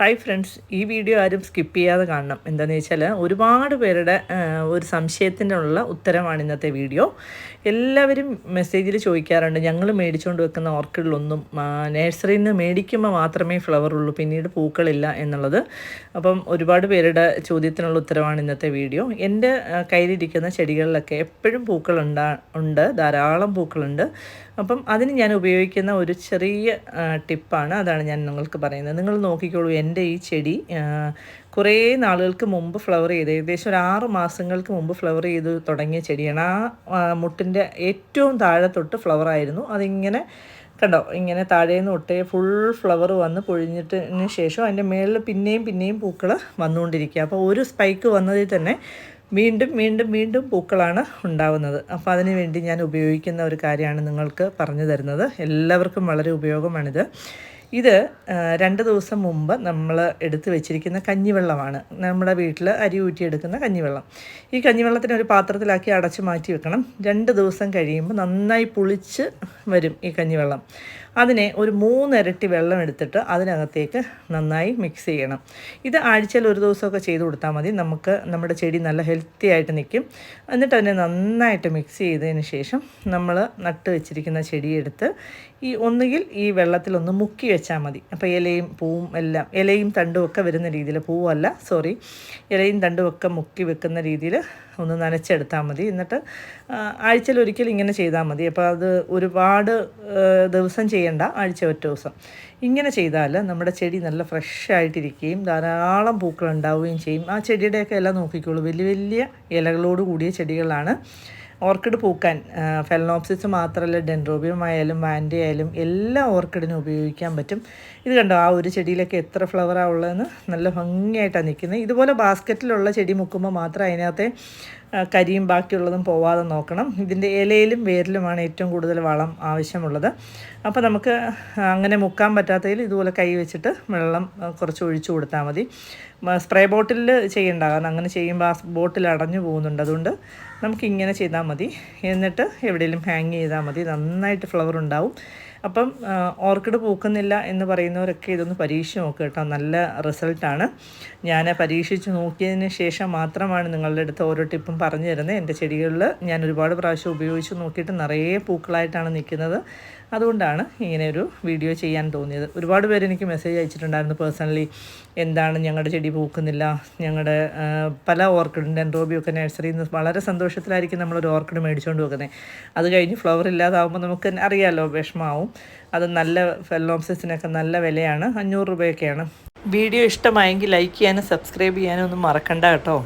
Hi friends ഈ video ആരും skip ചെയ്യാതെ കാണണം. എന്താണെന്ന് വെച്ചാൽ ഒരുപാട് പേരുടെ ഒരു സംശയത്തിനുള്ള ഉത്തരമാണ് ഇന്നത്തെ വീഡിയോ എല്ലാവരും മെസ്സേജിൽ ചോദിക്കാറുണ്ട് ഞങ്ങൾ മേടിച്ചുകൊണ്ട് വെക്കുന്ന ഓർക്കിഡിലൊന്നും നേഴ്സറിയിൽ നിന്ന് മേടിക്കുമ്പോൾ മാത്രമേ ഫ്ലവർ ഉള്ളൂ പിന്നീട് പൂക്കളില്ല എന്നുള്ളത്. അപ്പം ഒരുപാട് പേരുടെ ചോദ്യത്തിനുള്ള ഉത്തരമാണ് ഇന്നത്തെ വീഡിയോ എന്റെ കയ്യിലിരിക്കുന്ന ചെടികളിലൊക്കെ എപ്പോഴും പൂക്കൾ ഉണ്ടാ ഉണ്ട് ധാരാളം പൂക്കളുണ്ട്. അപ്പം അതിന് ഞാൻ ഉപയോഗിക്കുന്ന ഒരു ചെറിയ ടിപ്പാണ് അതാണ് ഞാൻ നിങ്ങൾക്ക് പറയുന്നത്. നിങ്ങൾ നോക്കിക്കോളൂ എന്റെ ഈ ചെടി കുറേ നാളുകൾക്ക് മുമ്പ് ഫ്ലവർ ചെയ്ത് ഏകദേശം ഒരു ആറ് മാസങ്ങൾക്ക് മുമ്പ് ഫ്ലവർ ചെയ്ത് തുടങ്ങിയ ചെടിയാണ്. ആ മുട്ടിന്റെ ഏറ്റവും താഴെ തൊട്ട് ഫ്ലവർ ആയിരുന്നു. അതിങ്ങനെ കണ്ടോ ഇങ്ങനെ താഴേന്ന് ഒട്ടേ ഫുൾ ഫ്ലവർ വന്ന് പൊഴിഞ്ഞിട്ടിന് ശേഷം അതിന്റെ മേളിൽ പിന്നെയും പിന്നെയും പൂക്കൾ വന്നുകൊണ്ടിരിക്കുക. അപ്പോൾ ഒരു സ്പൈക്ക് വന്നതിൽ തന്നെ വീണ്ടും വീണ്ടും വീണ്ടും പൂക്കളാണ് ഉണ്ടാവുന്നത്. അപ്പോൾ അതിന് വേണ്ടി ഞാൻ ഉപയോഗിക്കുന്ന ഒരു കാര്യമാണ് നിങ്ങൾക്ക് പറഞ്ഞു തരുന്നത്. എല്ലാവർക്കും വളരെ ഉപയോഗമാണിത്. ഇത് രണ്ട് ദിവസം മുമ്പ് നമ്മൾ എടുത്തു വെച്ചിരിക്കുന്ന കഞ്ഞിവെള്ളമാണ്. നമ്മുടെ വീട്ടിൽ അരി ഊറ്റിയെടുക്കുന്ന കഞ്ഞിവെള്ളം. ഈ കഞ്ഞിവെള്ളത്തിന് ഒരു പാത്രത്തിലാക്കി അടച്ചു മാറ്റി വെക്കണം. രണ്ട് ദിവസം കഴിയുമ്പോൾ നന്നായി പുളിച്ച് വരും ഈ കഞ്ഞിവെള്ളം. അതിനെ ഒരു മൂന്നിരട്ടി വെള്ളം എടുത്തിട്ട് അതിനകത്തേക്ക് നന്നായി മിക്സ് ചെയ്യണം. ഇത് ആഴ്ചയിൽ ഒരു ദിവസമൊക്കെ ചെയ്ത് കൊടുത്താൽ മതി. നമുക്ക് നമ്മുടെ ചെടി നല്ല ഹെൽത്തി ആയിട്ട് നിൽക്കും. എന്നിട്ട് അതിനെ നന്നായിട്ട് മിക്സ് ചെയ്തതിന് ശേഷം നമ്മൾ നട്ട് വെച്ചിരിക്കുന്ന ചെടിയെടുത്ത് ഈ ഒന്നുകിൽ ഈ വെള്ളത്തിലൊന്ന് മുക്കി വെച്ചാൽ മതി. അപ്പോൾ ഇലയും പൂവും എല്ലാം ഇലയും തണ്ടും ഒക്കെ വരുന്ന രീതിയിൽ പൂവല്ല സോറി ഇലയും തണ്ടും ഒക്കെ മുക്കി വെക്കുന്ന രീതിയിൽ ഒന്ന് നനച്ചെടുത്താൽ മതി. എന്നിട്ട് ആഴ്ചയിൽ ഒരിക്കൽ ഇങ്ങനെ ചെയ്താൽ മതി. അപ്പോൾ അത് ഒരുപാട് ദിവസം ചെയ്യണ്ട ആഴ്ച ഒറ്റ ദിവസം. ഇങ്ങനെ ചെയ്താൽ നമ്മുടെ ചെടി നല്ല ഫ്രഷ് ആയിട്ടിരിക്കുകയും ധാരാളം പൂക്കൾ ഉണ്ടാവുകയും ചെയ്യും. ആ ചെടിയുടെയൊക്കെ ഇല നോക്കിക്കോളൂ. വലിയ വലിയ ഇലകളോട് കൂടിയ ചെടികളാണ്. ഓർക്കിഡ് പൂക്കാൻ ഫെലനോപ്സിസ് മാത്രമല്ല ഡെൻഡ്രോബിയം ആയാലും വാൻഡി ആയാലും എല്ലാ ഓർക്കിഡിനും ഉപയോഗിക്കാൻ പറ്റും. ഇത് കണ്ടോ? ആ ഒരു ചെടിയിലൊക്കെ എത്ര ഫ്ലവറാണ് ഉള്ളതെന്ന് നല്ല ഭംഗിയായിട്ടാണ് നിൽക്കുന്നത്. ഇതുപോലെ ബാസ്ക്കറ്റിലുള്ള ചെടി മുക്കുമ്പോൾ മാത്രം അതിനകത്തെ കരിയും ബാക്കിയുള്ളതും പോവാതെ നോക്കണം. ഇതിന്റെ ഇലയിലും വേരിലുമാണ് ഏറ്റവും കൂടുതൽ വളം ആവശ്യമുള്ളത്. അപ്പോൾ നമുക്ക് അങ്ങനെ മുക്കാൻ പറ്റാത്തതിൽ ഇതുപോലെ കൈ വെച്ചിട്ട് വെള്ളം കുറച്ച് ഒഴിച്ചു കൊടുത്താൽ മതി. സ്പ്രേ ബോട്ടിലിൽ ചെയ്യണ്ട. കാരണം അങ്ങനെ ചെയ്യുമ്പോൾ ആ ബോട്ടിൽ അടഞ്ഞു പോകുന്നുണ്ട്. അതുകൊണ്ട് നമുക്കിങ്ങനെ ചെയ്താൽ മതി. എന്നിട്ട് എവിടെയെങ്കിലും ഹാങ് ചെയ്താൽ മതി. നന്നായിട്ട് ഫ്ലവർ ഉണ്ടാവും. അപ്പം ഓർക്കിഡ് പൂക്കുന്നില്ല എന്ന് പറയുന്നവരൊക്കെ ഇതൊന്ന് പരീക്ഷിച്ച് നോക്കുക കേട്ടോ. നല്ല റിസൾട്ടാണ് ഞാൻ പരീക്ഷിച്ച് നോക്കിയതിന് ശേഷം മാത്രമാണ് നിങ്ങളുടെ അടുത്ത് ഓരോ ടിപ്പും പറഞ്ഞു തരുന്നത്. എന്റെ ചെടികളിൽ ഞാൻ ഒരുപാട് പ്രാവശ്യം ഉപയോഗിച്ച് നോക്കിയിട്ട് നിറയെ പൂക്കളായിട്ടാണ് നിൽക്കുന്നത്. അതുകൊണ്ടാണ് ഇങ്ങനെ ഒരു വീഡിയോ ചെയ്യാൻ തോന്നിയത്. ഒരുപാട് പേര് എനിക്ക് മെസ്സേജ് അയച്ചിട്ടുണ്ടായിരുന്നു പേഴ്സണലി എന്താണ് ഞങ്ങളുടെ ചെടി പൂക്കുന്നില്ല? ഞങ്ങളുടെ പല ഓർക്കിഡും ഡെൻഡ്രോബിയൊക്കെ നഴ്സറിയിൽ നിന്ന് വളരെ സന്തോഷത്തിലായിരിക്കും നമ്മളൊരു ഓർക്കിഡ് മേടിച്ചുകൊണ്ട് വെക്കുന്നത് അത് കഴിഞ്ഞ് ഫ്ലവർ ഇല്ലാതാവുമ്പോൾ നമുക്ക് അറിയാമല്ലോ വിഷമാവും. അത് നല്ല ഫെലോപ്സിസിനൊക്കെ നല്ല വിലയാണ്. അഞ്ഞൂറ് രൂപയൊക്കെയാണ്. വീഡിയോ ഇഷ്ടമായെങ്കിൽ ലൈക്ക് ചെയ്യാനും സബ്സ്ക്രൈബ് ചെയ്യാനും ഒന്നും മറക്കണ്ട കേട്ടോ.